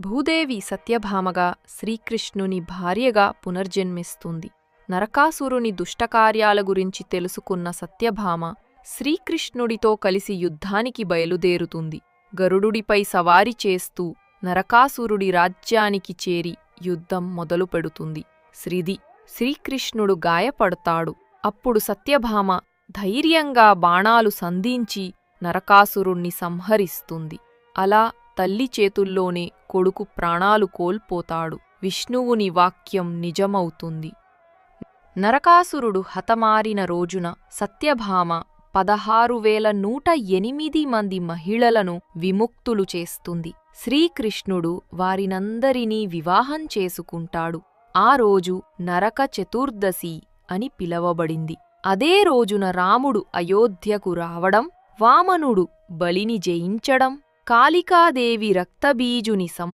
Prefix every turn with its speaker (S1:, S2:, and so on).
S1: భూదేవి సత్యభామగా శ్రీకృష్ణుని భార్యగా పునర్జన్మిస్తుంది. నరకాసురుని దుష్టకార్యాల గురించి తెలుసుకున్న సత్యభామ శ్రీకృష్ణుడితో కలిసి యుద్ధానికి బయలుదేరుతుంది. గరుడుడిపై సవారి చేస్తూ నరకాసురుడి రాజ్యానికి చేరి యుద్ధం మొదలుపెడుతుంది. శ్రీది శ్రీకృష్ణుడు గాయపడతాడు. అప్పుడు సత్యభామ ధైర్యంగా బాణాలు సంధించి నరకాసురుణ్ణి సంహరిస్తుంది. అలా తల్లి చేతుల్లోనే కొడుకు ప్రాణాలు కోల్పోతాడు. విష్ణువుని వాక్యం నిజమవుతుంది. నరకాసురుడు హతమారిన రోజున సత్యభామ పదహారు వేల నూట ఎనిమిది మంది మహిళలను విముక్తులు చేస్తుంది. శ్రీకృష్ణుడు వారినందరినీ వివాహం చేసుకుంటాడు. ఆ రోజు నరక చతుర్దశి అని పిలవబడింది. అదే రోజున రాముడు అయోధ్యకు రావడం వామనుడు బలిని జయించడం కాళికాదేవి రక్తబీజుని సం